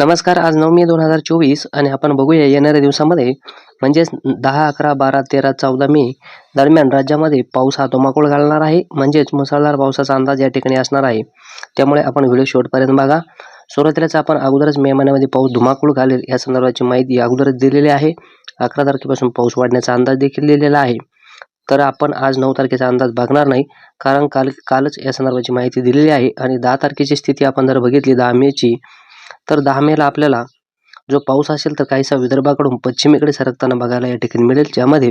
नमस्कार आज नऊ मे दोन हजार चोवीस आणि आपण बघूया येणाऱ्या दिवसामध्ये म्हणजेच दहा अकरा बारा तेरा चौदा मे दरम्यान राज्यामध्ये पाऊस हा धुमाकूळ घालणार आहे म्हणजेच मुसळधार पावसाचा अंदाज या ठिकाणी असणार आहे. त्यामुळे आपण व्हिडिओ शेवटपर्यंत बघा. सुरुवातीलाच आपण अगोदरच मे महिन्यामध्ये पाऊस धुमाकूळ घालेल या संदर्भाची माहिती अगोदरच दिलेली आहे. अकरा तारखेपासून पाऊस वाढण्याचा अंदाज देखील दिलेला आहे. तर आपण आज नऊ तारखेचा अंदाज बघणार नाही कारण काल कालच या संदर्भाची माहिती दिलेली आहे आणि दहा तारखेची स्थिती आपण जर बघितली दहा मेची तर दहा मेला आपल्याला जो पाऊस असेल तर काहीसा विदर्भाकडून पश्चिमेकडे सरकताना बघायला या ठिकाणी मिळेल. ज्यामध्ये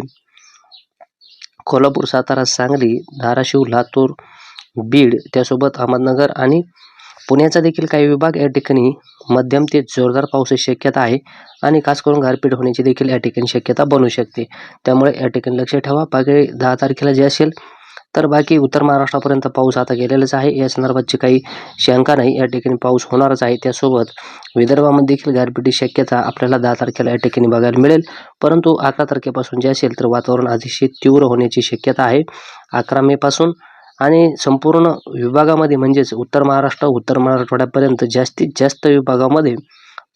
कोल्हापूर सातारा सांगली धाराशिव लातूर बीड त्यासोबत अहमदनगर आणि पुण्याचा देखील काही विभाग या ठिकाणी मध्यम ते जोरदार पावसाची शक्यता आहे आणि खास करून गारपीट होण्याची देखील या ठिकाणी शक्यता बनू शकते. त्यामुळे या ठिकाणी लक्ष ठेवा. बाकी दहा तारखेला जे असेल तर बाकी उत्तर महाराष्ट्रापर्यंत पाऊस आता गेलेलाच आहे. या संदर्भातची काही शंका नाही या ठिकाणी पाऊस होणारच आहे. त्यासोबत विदर्भामध्ये देखील गारपिटी शक्यता आपल्याला दहा तारखेला या ठिकाणी बघायला मिळेल. परंतु अकरा तारखेपासून जे असेल तर वातावरण अतिशय तीव्र होण्याची शक्यता आहे. अकरा मेपासून आणि संपूर्ण विभागामध्ये म्हणजेच उत्तर महाराष्ट्र उत्तर मराठवाड्यापर्यंत जास्तीत जास्त विभागामध्ये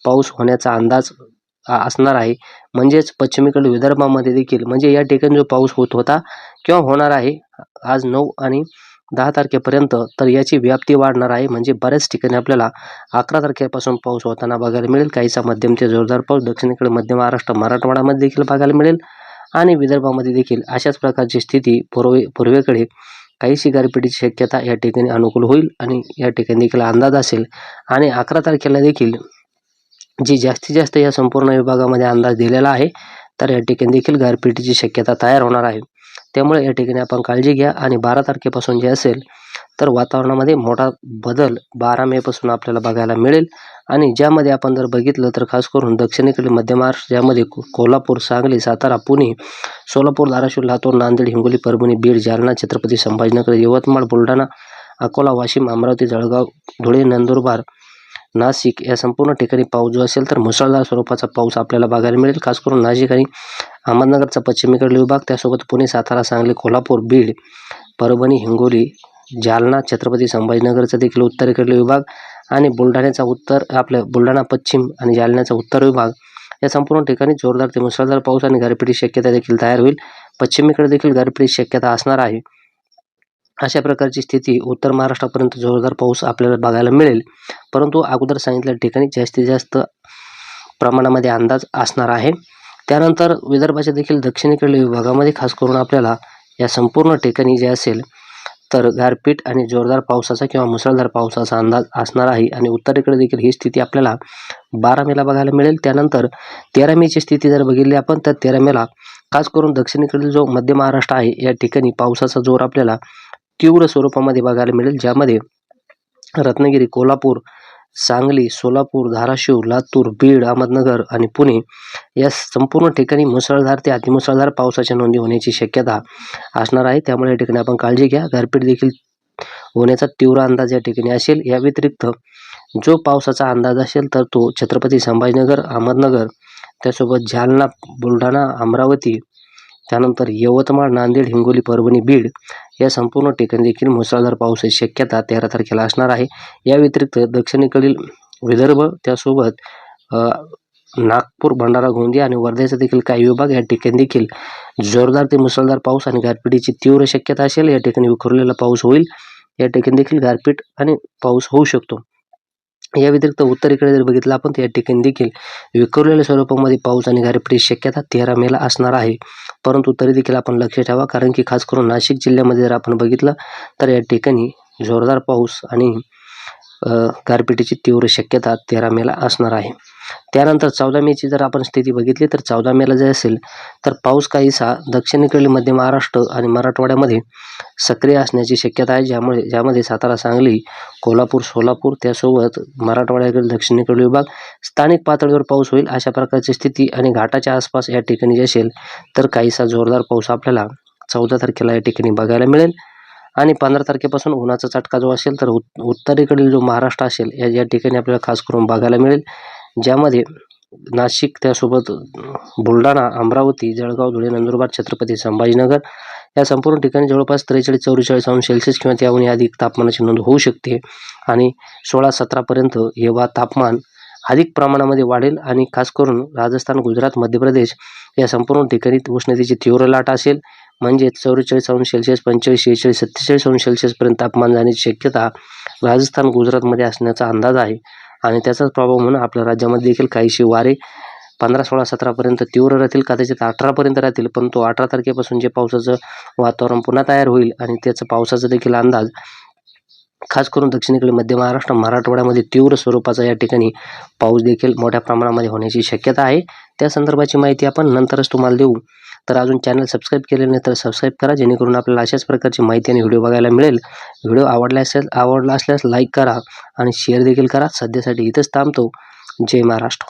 पाऊस होण्याचा अंदाज असणार आहे. म्हणजेच पश्चिमेकडील विदर्भामध्ये देखील म्हणजे या ठिकाणी जो पाऊस होत होता किंवा होणार आहे आज नऊ आणि दहा तारखेपर्यंत तर याची व्याप्ती वाढणार आहे. म्हणजे बऱ्याच ठिकाणी आपल्याला अकरा तारखेपासून पाऊस होताना बघायला मिळेल. काहीसा मध्यम ते जोरदार पाऊस दक्षिणेकडे मध्य महाराष्ट्र मराठवाड्यामध्ये देखील बघायला मिळेल आणि विदर्भामध्ये देखील अशाच प्रकारची स्थिती पूर्वे पूर्वेकडे काहीशी गारपिटीची शक्यता या ठिकाणी अनुकूल होईल आणि या ठिकाणी देखील अंदाज असेल. आणि अकरा तारखेला देखील जी जास्तीत जास्त या संपूर्ण विभागामध्ये अंदाज दिलेला आहे तर या ठिकाणी देखील गारपिटीची शक्यता तयार होणार आहे. त्यामुळे या ठिकाणी आपण काळजी घ्या आणि बारा तारखेपासून जे असेल तर वातावरणामध्ये मोठा बदल बारा मेपासून आपल्याला बघायला मिळेल. आणि ज्यामध्ये आपण जर बघितलं तर खास करून दक्षिणेकडील मध्य महाराष्ट्र ज्यामध्ये को- कोल्हापूर सांगली सातारा पुणे सोलापूर धाराशिव लातूर नांदेड हिंगोली परभणी बीड जालना छत्रपती संभाजीनगर यवतमाळ बुलढाणा अकोला वाशिम अमरावती जळगाव धुळे नंदुरबार नाशिक या संपूर्ण ठिकाणी पाऊस जो असेल तर मुसळधार स्वरूपाचा पाऊस आपल्याला बघायला मिळेल. खास करून नाशिक आणि अहमदनगरचा पश्चिमेकडील विभाग त्यासोबत पुणे सातारा सांगली कोल्हापूर बीड परभणी हिंगोली जालना छत्रपती संभाजीनगरचा देखील उत्तरेकडील विभाग आणि बुलढाण्याचा उत्तर आपलं बुलढाणा पश्चिम आणि जालन्याचा उत्तर विभाग या संपूर्ण ठिकाणी जोरदार ते मुसळधार पाऊस आणि गारपिटी शक्यता देखील तयार होईल. पश्चिमेकडे देखील गारपिटी शक्यता असणार आहे. अशा प्रकारची स्थिती उत्तर महाराष्ट्रापर्यंत जोरदार पाऊस आपल्याला बघायला मिळेल. परंतु अगोदर सांगितलेल्या ठिकाणी जास्तीत जास्त प्रमाणामध्ये अंदाज असणार आहे. त्यानंतर विदर्भाच्या देखील दक्षिणेकडील विभागामध्ये खास करून आपल्याला या संपूर्ण ठिकाणी जे असेल तर गारपीट आणि जोरदार पावसाचा किंवा मुसळधार पावसाचा अंदाज असणार आहे आणि उत्तरेकडे देखील ही स्थिती आपल्याला बारा मेला बघायला मिळेल. त्यानंतर तेरा मेची स्थिती जर बघितली आपण तर तेरा मेला खास करून दक्षिणेकडील जो मध्य महाराष्ट्र आहे या ठिकाणी पावसाचा जोर आपल्याला तीव्र स्वरूपामध्ये बघायला मिळेल ज्यामध्ये रत्नागिरी कोल्हापूर सांगली सोलापूर धाराशिव लातूर बीड अहमदनगर आणि पुणे या संपूर्ण ठिकाणी मुसळधार ते अतिमुसळधार पावसाच्या नोंदी होण्याची शक्यता असणार आहे. त्यामुळे या ठिकाणी आपण काळजी घ्या. गारपीट देखील होण्याचा तीव्र अंदाज या ठिकाणी असेल. या व्यतिरिक्त जो पावसाचा अंदाज असेल तर तो छत्रपती संभाजीनगर अहमदनगर त्यासोबत जालना बुलढाणा अमरावती त्यानंतर यवतमाळ नांदेड हिंगोली परभणी बीड या संपूर्ण ठिकाणी देखील मुसळधार पावसाची शक्यता तेरा तारखेला असणार आहे. या व्यतिरिक्त दक्षिणेकडील विदर्भ त्यासोबत नागपूर भंडारा गोंदिया आणि वर्ध्याचा देखील काही विभाग या ठिकाणी देखील जोरदार ते मुसळधार पाऊस आणि गारपिटीची तीव्र शक्यता असेल या ठिकाणी विखुरलेला पाऊस होईल. या ठिकाणी देखील गारपीट आणि पाऊस होऊ शकतो. या व्यतिरिक्त उत्तरेकडे जर बघितलं आपण तर या ठिकाणी देखील विखुरलेल्या स्वरूपामध्ये पाऊस आणि गारपिटीची शक्यता तेरा मेला असणार आहे. परंतु तरी देखील आपण लक्ष ठेवा कारण की खास करून नाशिक जिल्ह्यामध्ये जर आपण बघितलं तर या ठिकाणी जोरदार पाऊस आणि गारपिटीची तीव्र शक्यता तेरा मेला असणार आहे. त्यानंतर चौदा मेची जर आपण स्थिती बघितली तर चौदा मेला जे असेल तर पाऊस काहीसा दक्षिणेकडील मध्य महाराष्ट्र आणि मराठवाड्यामध्ये सक्रिय असण्याची शक्यता आहे ज्यामुळे ज्यामध्ये सातारा सांगली कोल्हापूर सोलापूर त्यासोबत मराठवाड्याकडील दक्षिणेकडील विभाग स्थानिक पातळीवर पाऊस होईल अशा प्रकारची स्थिती आणि घाटाच्या आसपास या ठिकाणी जे असेल तर काहीसा जोरदार पाऊस आपल्याला चौदा तारखेला या ठिकाणी बघायला मिळेल. आणि पंधरा तारखेपासून उन्हाचा चटका जो असेल तर उत् उत्तरेकडील जो महाराष्ट्र असेल या या ठिकाणी आपल्याला खास करून बघायला मिळेल. ज्यामध्ये नाशिक त्यासोबत बुलढाणा अमरावती जळगाव धुळे नंदुरबार छत्रपती संभाजीनगर या संपूर्ण ठिकाणी जवळपास त्रेचाळीस चौवेचाळीस अंश सेल्सिअस किंवा त्याहूनही अधिक तापमानाची नोंद होऊ शकते आणि सोळा सतरापर्यंत हे वा तापमान अधिक प्रमाणामध्ये वाढेल आणि खास करून राजस्थान गुजरात मध्य प्रदेश या संपूर्ण ठिकाणी उष्णतेची तीव्र लाट असेल. म्हणजेच चौवेचाळीस अंश सेल्सिअस पंचेचाळीस शेहेचाळीस सत्तेचाळीस अंश सेल्सिअसपर्यंत तापमान जाण्याची शक्यता राजस्थान गुजरातमध्ये असण्याचा अंदाज आहे. आणि त्याचाच प्रभाव म्हणून आपल्या राज्यामध्ये देखील काहीशी वारे पंधरा सोळा सतरापर्यंत तीव्र राहतील कदाचित अठरापर्यंत राहतील परंतु अठरा तारखेपासून जे पावसाचं वातावरण पुन्हा तयार होईल आणि त्याचं पावसाचा देखील अंदाज खास करून दक्षिणेकडे मध्य महाराष्ट्र मराठवाड्यामध्ये तीव्र स्वरूपाचा या ठिकाणी पाऊस देखील मोठ्या प्रमाणामध्ये होण्याची शक्यता आहे. त्या संदर्भाची माहिती आपण नंतरच तुम्हाला देऊ. तर अजून चॅनल सबस्क्राईब केले नाही तर सबस्क्राईब करा जेणेकरून आपल्याला अशाच प्रकारची माहिती आणि व्हिडिओ बघायला मिळेल. व्हिडिओ आवडला असेल आवडला असल्यास लाईक करा आणि शेअर देखील करा. सध्यासाठी इथंच थांबतो. जय महाराष्ट्र.